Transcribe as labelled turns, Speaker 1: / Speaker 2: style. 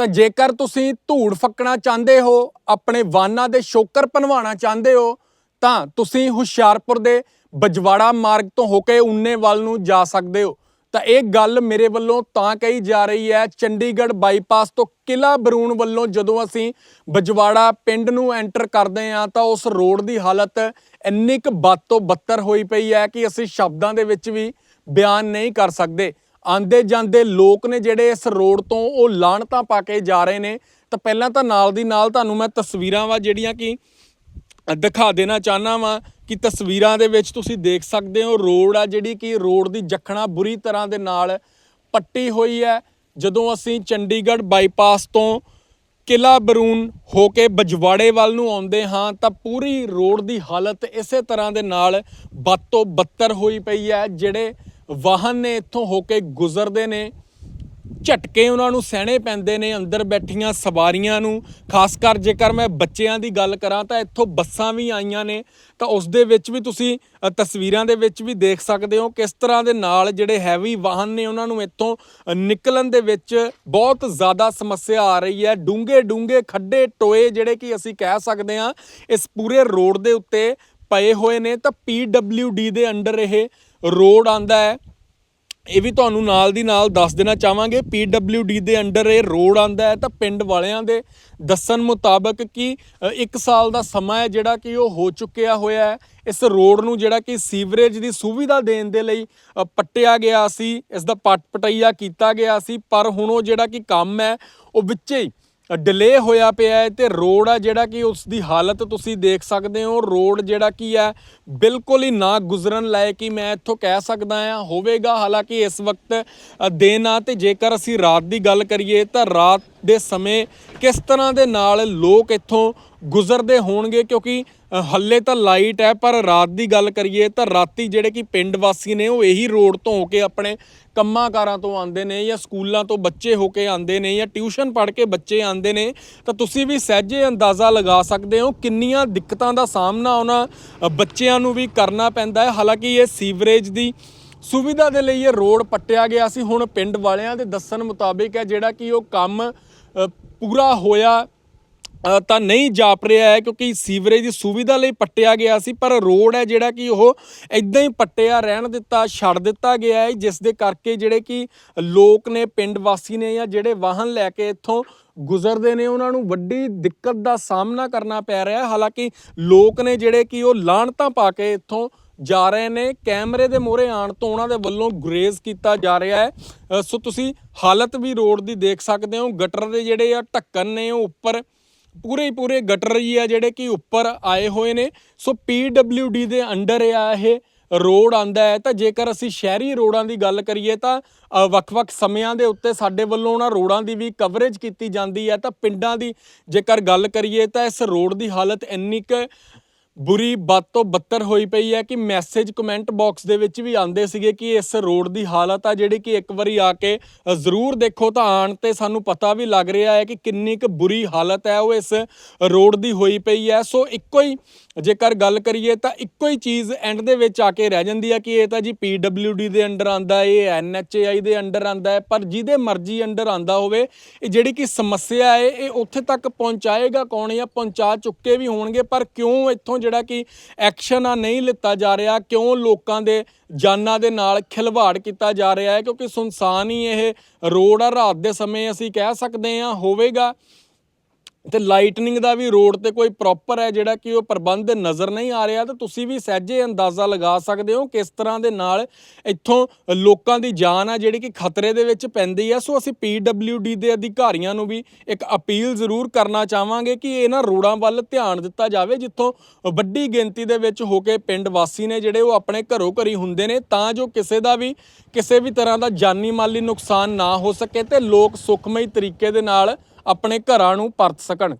Speaker 1: ਤਾਂ ਜੇਕਰ ਤੁਸੀਂ ਧੂੜ ਫੱਕਣਾ ਚਾਹੁੰਦੇ ਹੋ, ਆਪਣੇ ਵਾਹਨਾਂ ਦੇ ਸ਼ੋਕਰ ਭਨਵਾਉਣਾ ਚਾਹੁੰਦੇ ਹੋ, ਤਾਂ ਤੁਸੀਂ ਹੁਸ਼ਿਆਰਪੁਰ ਦੇ ਬਜਵਾੜਾ ਮਾਰਗ ਤੋਂ ਹੋ ਕੇ ਉਨੇ ਵੱਲ ਨੂੰ ਜਾ ਸਕਦੇ ਹੋ। ਤਾਂ ਇਹ ਗੱਲ ਮੇਰੇ ਵੱਲੋਂ ਤਾਂ ਕਹੀ ਜਾ ਰਹੀ ਹੈ, ਚੰਡੀਗੜ੍ਹ ਬਾਈਪਾਸ ਤੋਂ ਕਿਲਾ ਬਰੂਣ ਵੱਲੋਂ ਜਦੋਂ ਅਸੀਂ ਬਜਵਾੜਾ ਪਿੰਡ ਨੂੰ ਐਂਟਰ ਕਰਦੇ ਹਾਂ, ਤਾਂ ਉਸ ਰੋਡ ਦੀ ਹਾਲਤ ਇੰਨੀ ਕੁ ਬਦ ਤੋਂ ਬੱਤਰ ਹੋਈ ਪਈ ਹੈ ਕਿ ਅਸੀਂ ਸ਼ਬਦਾਂ ਦੇ ਵਿੱਚ ਵੀ ਬਿਆਨ ਨਹੀਂ ਕਰ ਸਕਦੇ। ਆਂਦੇ ਜਾਂਦੇ ਲੋਕ ਨੇ ਜਿਹੜੇ ਇਸ ਰੋਡ ਤੋਂ ਉਹ ਲਾਹਣਤਾਂ ਪਾ ਕੇ ਜਾ ਰਹੇ ਨੇ। ਤਾਂ ਪਹਿਲਾਂ ਤਾਂ ਨਾਲ ਦੀ ਨਾਲ ਤੁਹਾਨੂੰ ਮੈਂ ਤਸਵੀਰਾਂ ਵਾ ਜਿਹੜੀਆਂ ਕਿ ਦਿਖਾ ਦੇਣਾ ਚਾਹਨਾ ਵਾਂ ਕਿ ਤਸਵੀਰਾਂ ਦੇ ਵਿੱਚ ਤੁਸੀਂ ਦੇਖ ਸਕਦੇ ਹੋ ਰੋਡ ਆ ਜਿਹੜੀ ਕਿ ਰੋਡ ਦੀ ਜਖਣਾ ਬੁਰੀ ਤਰ੍ਹਾਂ ਦੇ ਨਾਲ ਪੱਟੀ ਹੋਈ ਹੈ। ਜਦੋਂ ਅਸੀਂ ਚੰਡੀਗੜ੍ਹ ਬਾਈਪਾਸ ਤੋਂ ਕਿਲਾ ਬਰੂਨ ਹੋ ਕੇ ਬਜਵਾੜੇ ਵੱਲ ਨੂੰ ਆਉਂਦੇ ਹਾਂ ਤਾਂ ਪੂਰੀ ਰੋਡ ਦੀ ਹਾਲਤ ਇਸੇ ਤਰ੍ਹਾਂ ਦੇ ਨਾਲ ਬਦ ਤੋਂ ਬੱਤਰ ਹੋਈ ਪਈ ਹੈ, ਜਿਹੜੇ ਵਾਹਨ ਨੇ ਇੱਥੋਂ ਹੋ ਕੇ ਗੁਜ਼ਰਦੇ ਨੇ, ਝਟਕੇ ਉਹਨਾਂ ਨੂੰ ਸਹਿਣੇ ਪੈਂਦੇ ਨੇ, ਅੰਦਰ ਬੈਠੀਆਂ ਸਵਾਰੀਆਂ ਨੂੰ। ਖਾਸ ਕਰ ਜੇਕਰ ਮੈਂ ਬੱਚਿਆਂ ਦੀ ਗੱਲ ਕਰਾਂ ਤਾਂ ਇੱਥੋਂ ਬੱਸਾਂ ਵੀ ਆਈਆਂ ਨੇ, ਤਾਂ ਉਸ ਦੇ ਵਿੱਚ ਵੀ ਤੁਸੀਂ ਤਸਵੀਰਾਂ ਦੇ ਵਿੱਚ ਵੀ ਦੇਖ ਸਕਦੇ ਹੋ ਕਿਸ ਤਰ੍ਹਾਂ ਦੇ ਨਾਲ ਜਿਹੜੇ ਹੈਵੀ ਵਾਹਨ ਨੇ ਉਹਨਾਂ ਨੂੰ ਇੱਥੋਂ ਨਿਕਲਣ ਦੇ ਵਿੱਚ ਬਹੁਤ ਜ਼ਿਆਦਾ ਸਮੱਸਿਆ ਆ ਰਹੀ ਹੈ। ਡੂੰਘੇ ਡੂੰਘੇ ਖੱਡੇ ਟੋਏ ਜਿਹੜੇ ਕਿ ਅਸੀਂ ਕਹਿ ਸਕਦੇ ਹਾਂ, ਇਸ ਪੂਰੇ ਰੋਡ ਦੇ ਉੱਤੇ ਪਏ ਹੋਏ ਨੇ, ਤਾਂ PWD ਦੇ ਅੰਡਰ ਇਹ ਰੋਡ ਆਂਦਾ ਹੈ। ਇਹ ਵੀ ਤੁਹਾਨੂੰ ਨਾਲ ਦੀ ਨਾਲ ਦੱਸ ਦੇਣਾ ਚਾਹਾਂਗੇ। PWD ਦੇ ਅੰਡਰ ਇਹ ਰੋਡ ਆਂਦਾ ਹੈ। ਤਾਂ ਪਿੰਡ ਵਾਲਿਆਂ ਦੇ ਦੱਸਣ ਮੁਤਾਬਕ ਕਿ ਅ, ਇੱਕ ਸਾਲ ਦਾ ਸਮਾਂ ਹੈ ਜਿਹੜਾ ਕਿ ਉਹ ਹੋ ਚੁੱਕਿਆ ਹੋਇਆ ਹੈ। ਇਸ ਰੋਡ ਨੂੰ ਜਿਹੜਾ ਕਿ ਸੀਵਰੇਜ ਦੀ ਸੁਵਿਧਾ ਦੇਣ ਦੇ ਲਈ ਪੱਟਿਆ ਗਿਆ ਸੀ। ਇਸ ਦਾ ਪੱਟ ਪਟਈਆ ਕੀਤਾ ਗਿਆ ਸੀ। ਪਰ ਹੁਣ ਉਹ ਜਿਹੜਾ ਕਿ ਕੰਮ ਹੈ ਉਹ ਵਿੱਚੇ ਹੀ ਡਿਲੇ ਹੋਇਆ ਪਿਆ ਹੈ ਤੇ ਰੋਡ ਆ ਜਿਹੜਾ ਕਿ ਉਸ ਦੀ ਹਾਲਤ ਤੁਸੀਂ ਦੇਖ ਸਕਦੇ ਹੋ। ਰੋਡ ਜਿਹੜਾ ਕੀ ਹੈ, ਬਿਲਕੁਲ ਹੀ ਨਾ ਗੁਜ਼ਰਨ ਲਾਇਕ ਹੀ ਮੈਂ ਇੱਥੋਂ ਕਹਿ ਸਕਦਾ ਹਾਂ। ਹੋਵੇਗਾ ਹਾਲਾਂਕਿ ਇਸ ਵਕਤ ਦਿਨ ਆ ਤੇ ਜੇਕਰ ਅਸੀਂ ਰਾਤ ਦੀ ਗੱਲ ਕਰੀਏ ਤਾਂ ਰਾਤ ਦੇ ਸਮੇਂ ਕਿਸ ਤਰ੍ਹਾਂ ਦੇ ਨਾਲ ਲੋਕ ਇੱਥੋਂ ਗੁਜ਼ਰਦੇ ਹੋਣਗੇ? ਕਿਉਂਕਿ ਅ, ਹੱਲੇ ਤਾਂ ਲਾਈਟ ਹੈ ਪਰ ਰਾਤ ਦੀ ਗੱਲ ਕਰੀਏ ਤਾਂ ਰਾਤੀ ਜਿਹੜੇ ਕਿ ਪਿੰਡ ਵਾਸੀ ਨੇ ਉਹ ਇਹੀ ਰੋਡ ਤੋਂ ਹੋ ਕੇ ਆਪਣੇ ਕੰਮਾਂ ਕਾਰਾਂ ਤੋਂ ਆਉਂਦੇ ਨੇ ਜਾਂ ਸਕੂਲਾਂ ਤੋਂ ਬੱਚੇ ਹੋ ਕੇ ਆਉਂਦੇ ਨੇ ਜਾਂ ਟਿਊਸ਼ਨ ਪੜ੍ਹ ਕੇ ਬੱਚੇ ਆਉਂਦੇ ਨੇ ਤਾਂ ਤੁਸੀਂ ਵੀ ਸਹਿਜੇ ਅੰਦਾਜ਼ਾ ਲਗਾ ਸਕਦੇ ਹੋ ਕਿੰਨੀਆਂ ਦਿੱਕਤਾਂ ਦਾ ਸਾਹਮਣਾ ਉਹਨਾਂ ਬੱਚਿਆਂ ਨੂੰ ਵੀ ਕਰਨਾ ਪੈਂਦਾ ਹੈ। ਹਾਲਾਂਕਿ ਇਹ ਸੀਵਰੇਜ ਦੀ ਸੁਵਿਧਾ ਦੇ ਲਈ ਇਹ ਰੋਡ ਪੱਟਿਆ ਗਿਆ ਸੀ। ਹੁਣ ਪਿੰਡ ਵਾਲਿਆਂ ਦੇ ਦੱਸਣ ਮੁਤਾਬਿਕ ਹੈ ਜਿਹੜਾ ਕਿ ਉਹ ਕੰਮ ਪੂਰਾ ਹੋਇਆ ਤਾਂ ਨਹੀਂ ਜਾਪ ਰਿਹਾ ਹੈ ਕਿਉਂਕਿ ਸੀਵਰੇਜ ਦੀ ਸੁਵਿਧਾ ਲਈ ਪੱਟਿਆ ਗਿਆ ਸੀ, ਪਰ ਰੋਡ ਹੈ ਜਿਹੜਾ ਕਿ ਉਹ ਇਦਾਂ ਹੀ ਪੱਟਿਆ, ਰਹਿਣ ਦਿੱਤਾ, ਛੱਡ ਦਿੱਤਾ ਗਿਆ ਹੈ, ਜਿਸ ਦੇ ਕਰਕੇ ਜਿਹੜੇ ਕਿ ਲੋਕ ਨੇ, ਪਿੰਡ ਵਾਸੀ ਨੇ ਜਾਂ ਜਿਹੜੇ ਵਾਹਨ ਲੈ ਕੇ ਇੱਥੋਂ ਗੁਜ਼ਰਦੇ ਨੇ, ਉਹਨਾਂ ਨੂੰ ਵੱਡੀ ਦਿੱਕਤ ਦਾ ਸਾਹਮਣਾ ਕਰਨਾ ਪੈ ਰਿਹਾ ਹਾਲਾਂਕਿ ਲੋਕ ਨੇ ਜਿਹੜੇ ਕਿ ਉਹ ਲਾਹਣਤਾਂ ਪਾ ਕੇ ਇੱਥੋਂ ਜਾ ਰਹੇ ਨੇ, ਕੈਮਰੇ ਦੇ ਮੋਹਰੇ ਆਣ ਤੋਂ ਉਹਨਾਂ ਦੇ ਵੱਲੋਂ ਗੁਰੇਜ਼ ਕੀਤਾ ਜਾ ਰਿਹਾ ਹੈ। ਸੋ ਤੁਸੀਂ ਹਾਲਤ ਵੀ ਰੋਡ ਦੀ ਦੇਖ ਸਕਦੇ ਹੋ। ਗਟਰ ਦੇ ਜਿਹੜੇ ਆ ਢੱਕਣ ਨੇ, ਉਹ ਉੱਪਰ ਪੂਰੇ ਹੀ ਪੂਰੇ ਗਟਰ ਹੀ ਆ ਜਿਹੜੇ ਕਿ ਉੱਪਰ ਆਏ ਹੋਏ ਨੇ। ਸੋ PWD ਦੇ ਅੰਡਰ ਆ ਇਹ ਰੋਡ ਆਂਦਾ ਹੈ। ਤਾਂ ਜੇਕਰ ਅਸੀਂ ਸ਼ਹਿਰੀ ਰੋਡਾਂ ਦੀ ਗੱਲ ਕਰੀਏ ਤਾਂ ਵੱਖ-ਵੱਖ ਸਮਿਆਂ ਦੇ ਉੱਤੇ ਸਾਡੇ ਵੱਲੋਂ ਉਹਨਾਂ ਰੋਡਾਂ ਦੀ ਵੀ ਕਵਰੇਜ ਕੀਤੀ ਜਾਂਦੀ ਹੈ। ਤਾਂ ਪਿੰਡਾਂ ਦੀ ਜੇਕਰ ਗੱਲ ਕਰੀਏ ਤਾਂ ਇਸ ਰੋਡ ਦੀ ਹਾਲਤ ਇੰਨੀ ਕੁ ਬੁਰੀ ਬਦ ਤੋਂ ਬੱਤਰ ਹੋਈ ਪਈ ਹੈ ਕਿ ਮੈਸੇਜ ਕਮੈਂਟ ਬਾਕਸ ਦੇ ਵਿੱਚ ਵੀ ਆਉਂਦੇ ਸੀਗੇ ਕਿ ਇਸ ਰੋਡ ਦੀ ਹਾਲਤ ਆ ਜਿਹੜੀ ਕਿ ਇੱਕ ਵਾਰੀ ਆ ਕੇ ਜ਼ਰੂਰ ਦੇਖੋ ਤਾਂ ਆਣ ਤੇ ਸਾਨੂੰ ਪਤਾ ਵੀ ਲੱਗ ਰਿਹਾ ਹੈ ਕਿ ਕਿੰਨੀ ਕੁ ਬੁਰੀ ਹਾਲਤ ਹੈ ਉਹ ਇਸ ਰੋਡ ਦੀ ਹੋਈ ਪਈ ਹੈ। ਸੋ ਇੱਕੋ ਹੀ ਜੇਕਰ ਗੱਲ ਕਰੀਏ ਤਾਂ ਇੱਕੋ ਹੀ ਚੀਜ਼ ਐਂਡ ਦੇ ਵਿੱਚ ਆ ਕੇ ਰਹਿ ਜਾਂਦੀ ਹੈ ਕਿ ਇਹ ਤਾਂ ਜੀ PWD ਦੇ ਅੰਡਰ ਆਂਦਾ ਇਹ NHAI ਦੇ ਅੰਡਰ ਆਂਦਾ ਹੈ, ਪਰ ਜਿਹਦੇ ਮਰਜ਼ੀ ਅੰਡਰ ਆਂਦਾ ਹੋਵੇ, ਇਹ ਜਿਹੜੀ ਕਿ ਸਮੱਸਿਆ ਹੈ, ਇਹ ਉੱਥੇ ਤੱਕ ਪਹੁੰਚਾਏਗਾ ਕੌਣ ਜਾਂ ਪਹੁੰਚਾ ਚੁੱਕੇ ਵੀ ਹੋਣਗੇ, ਪਰ ਕਿਉਂ ਇੱਥੋਂ ਜਿਹੜਾ ਕਿ ਐਕਸ਼ਨ ਆ ਨਹੀਂ ਲਿੱਤਾ ਜਾ ਰਿਹਾ, ਕਿਉਂ ਲੋਕਾਂ ਦੇ ਜਾਨਾਂ ਦੇ ਨਾਲ ਖਿਲਵਾੜ ਕੀਤਾ ਜਾ ਰਿਹਾ ਹੈ? ਕਿਉਂਕਿ ਸੁਨਸਾਨ ਹੀ ਇਹ ਰੋਡ ਆ, ਰਾਤ ਦੇ ਸਮੇਂ ਅਸੀਂ ਕਹਿ ਸਕਦੇ ਹਾਂ, ਹੋਵੇਗਾ। ਤੇ ਲਾਈਟਨਿੰਗ ਦਾ ਵੀ ਰੋਡ ਤੇ ਕੋਈ ਪ੍ਰੋਪਰ ਹੈ ਜਿਹੜਾ ਕਿ ਉਹ ਪ੍ਰਬੰਧ ਨਜ਼ਰ ਨਹੀਂ ਆ ਰਿਹਾ ਤਾਂ ਤੁਸੀਂ ਵੀ ਸਹਿਜੇ ਅੰਦਾਜ਼ਾ ਲਗਾ ਸਕਦੇ ਹੋ ਕਿਸ ਤਰ੍ਹਾਂ ਦੇ ਨਾਲ ਇੱਥੋਂ ਲੋਕਾਂ ਦੀ ਜਾਨ ਆ ਜਿਹੜੀ ਕਿ ਖਤਰੇ ਦੇ ਵਿੱਚ ਪੈਂਦੀ ਹੈ ਸੋ ਅਸੀਂ PWD ਦੇ ਅਧਿਕਾਰੀਆਂ ਨੂੰ ਵੀ ਇੱਕ ਅਪੀਲ ਜ਼ਰੂਰ ਕਰਨਾ ਚਾਹਾਂਗੇ ਕਿ ਇਹਨਾਂ ਰੋਡਾਂ ਵੱਲ ਧਿਆਨ ਦਿੱਤਾ ਜਾਵੇ, ਜਿੱਥੋਂ ਵੱਡੀ ਗਿਣਤੀ ਦੇ ਵਿੱਚ ਹੋ ਕੇ ਪਿੰਡ ਵਾਸੀ ਨੇ ਜਿਹੜੇ ਉਹ ਆਪਣੇ ਘਰੋਂ ਘਰੀ ਹੁੰਦੇ ਨੇ, ਤਾਂ ਜੋ ਕਿਸੇ ਦਾ ਵੀ ਕਿਸੇ ਵੀ ਤਰ੍ਹਾਂ ਦਾ ਜਾਨੀ ਮਾਲੀ ਨੁਕਸਾਨ ਨਾ ਹੋ ਸਕੇ ਤੇ ਲੋਕ ਸੁਖਮਈ ਤਰੀਕੇ ਦੇ ਨਾਲ ਆਪਣੇ ਘਰਾਂ ਨੂੰ ਪਰਤ ਸਕਣ।